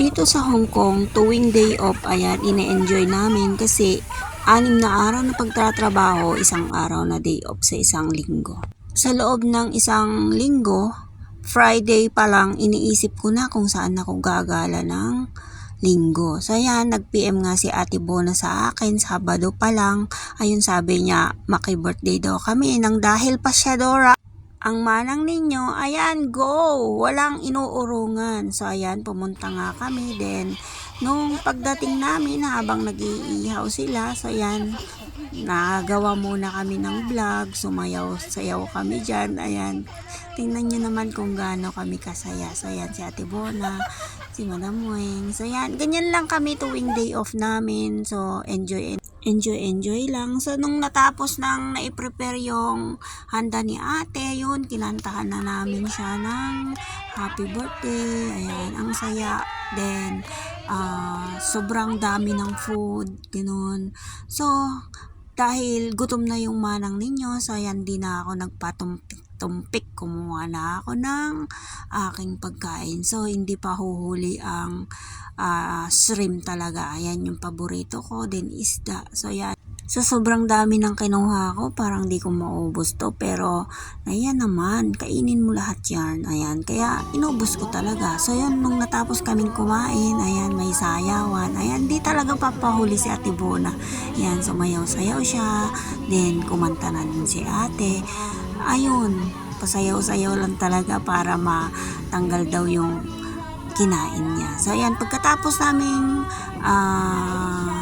Dito sa Hong Kong, tuwing day off, ayan, ine-enjoy namin kasi anim na araw na pagtatrabaho, isang araw na day off sa isang linggo. Sa loob ng isang linggo, Friday pa lang, iniisip ko na kung saan ako gagala ng linggo. So ayan, nag-PM nga si Ate Bona sa akin, Sabado pa lang. Ayun sabi niya, maki-birthday daw kami nang dahil pa siya Dora. Ang manang ninyo, ayan, go! Walang inuurungan. So, ayan, pumunta nga kami. Then, nung pagdating namin, habang nag-iihaw sila, so, ayan, nagawa muna kami ng vlog. Sumayaw, sayaw kami dyan. Ayan, tingnan nyo naman kung gaano kami kasaya. So, ayan, si Ate Bona, si Madam Weng. So, ayan, ganyan lang kami tuwing day off namin. So, enjoy, enjoy, enjoy lang. So, nung natapos nang naiprepare yung handa ni ate, yun, kinantahan na namin siya ng happy birthday. Ayan, ang saya. Then, ah, sobrang dami ng food, ganun. So, dahil gutom na yung manang ninyo, so ayan, di na ako nagpatumpik. Kumuha na ako ng aking pagkain. So, hindi pa huhuli ang ah, shrimp talaga. Ayan yung paborito ko. Then, isda. So, ayan. Sa sobrang dami ng kinuha ko, parang di ko maubos to. Pero, ayan naman, kainin mo lahat yan. Ayan, kaya inubos ko talaga. So, yun, nung natapos kaming kumain, ayan, may sayawan. Ayan, di talaga papahuli si Ate Bona. Ayan, sumayaw-sayaw siya. Then, kumanta na din si ate. Ayun, pasayaw-sayaw lang talaga para matanggal daw yung kinain niya. So, ayan, pagkatapos naming ah,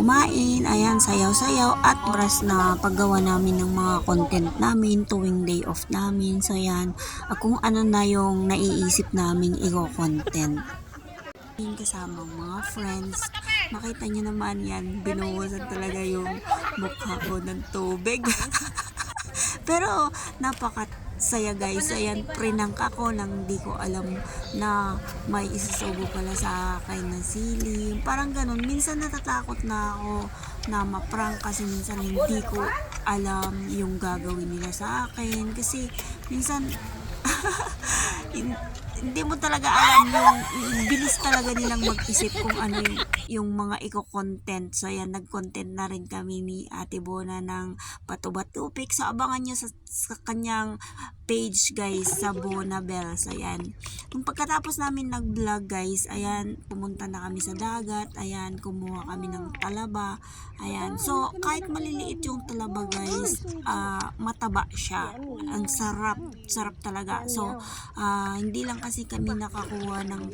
kumain, ayan, sayaw-sayaw at brush na paggawa namin ng mga content namin tuwing day off namin. So, ayan, ah, kung ano na yung naiisip naming i-content yung kasama mga friends. Makita niyo naman yan, binuwasan talaga yung mukha ko ng tubig. Pero napaka saya guys. Ayan, prinangka ko nang di ko alam na may isasubo pala sa akin na sili. Parang ganun. Minsan natatakot na ako na maprank kasi minsan hindi ko alam yung gagawin nila sa akin. Kasi minsan hin- hindi mo talaga alam yung bilis talaga nilang mag-isip kung ano yung, yung mga iko-content. So, ayan, nag-content na rin kami ni Ate Bona ng Patubatupik. So, abangan nyo sa, sa kanyang page, guys, sa Bona Bell. So, ayan. Nung pagkatapos namin nag-vlog, guys, ayan, pumunta na kami sa dagat. Ayan, kumuha kami ng talaba. Ayan. So, kahit maliliit yung talaba, guys, ah, mataba siya. Ang sarap. Sarap talaga. So, ah, hindi lang kasi kami nakakuha ng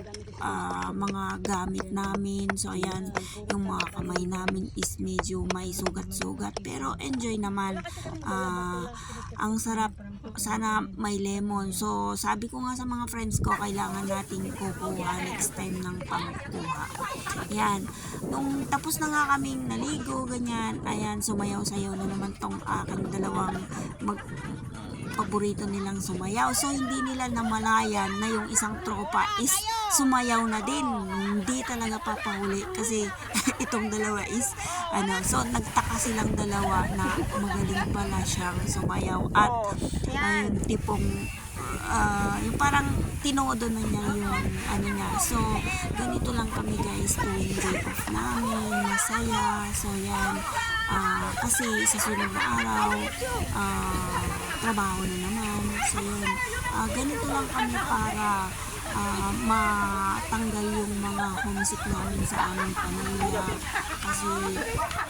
ah, mga gamit namin. So, ayan, yung mga kamay namin is medyo may sugat-sugat. Pero, enjoy naman. Ah, ang sarap. Sana may lemon. So, sabi ko nga sa mga friends ko, kailangan nating kukuha next time ng pangkuha. Ayan. Nung tapos na nga kaming naligo, ganyan, ayan, sumayaw-sayaw na naman tong aking dalawang mag paborito nilang sumayaw. So, hindi nila namalayan na yung isang tropa is sumayaw na din. Hindi talaga papahuli kasi itong dalawa is ano, so nagtaka silang dalawa na magaling pala siyang sumayaw at ayun, tipong ah, yung parang tinodo na niya yung ano niya. So, ganito lang kami guys tuwing day off namin, masaya. So, yan. Ah, kasi sa sunod na araw, ah, trabaho na naman. So, yun. Ah, ganito lang kami para ah, matanggal yung mga homesick namin sa aming pamilya. Kasi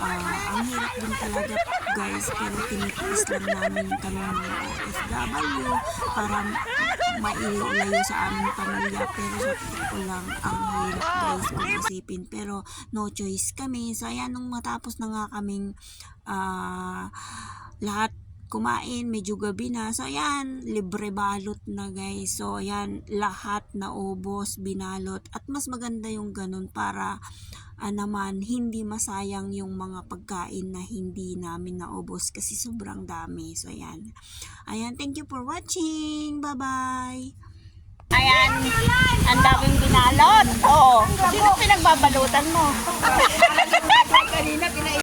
ah, ang hirap din talaga guys, pero tinitiis lang namin kami mga OFW para mailayo sa aming pamilya. Pero sa totoo lang, ang hirap guys kung isipin. Pero no choice kami. So ayan, nung matapos na nga kaming ah, lahat kumain, medyo gabi na. So, ayan, libre balot na guys. So, ayan, lahat na ubos, binalot. At mas maganda yung ganun para ah, naman hindi masayang yung mga pagkain na hindi namin naubos kasi sobrang dami. So, ayan. Ayan, thank you for watching. Bye-bye! Ayan, ang daming binalot. Oo. Sino pinagbabalutan mo?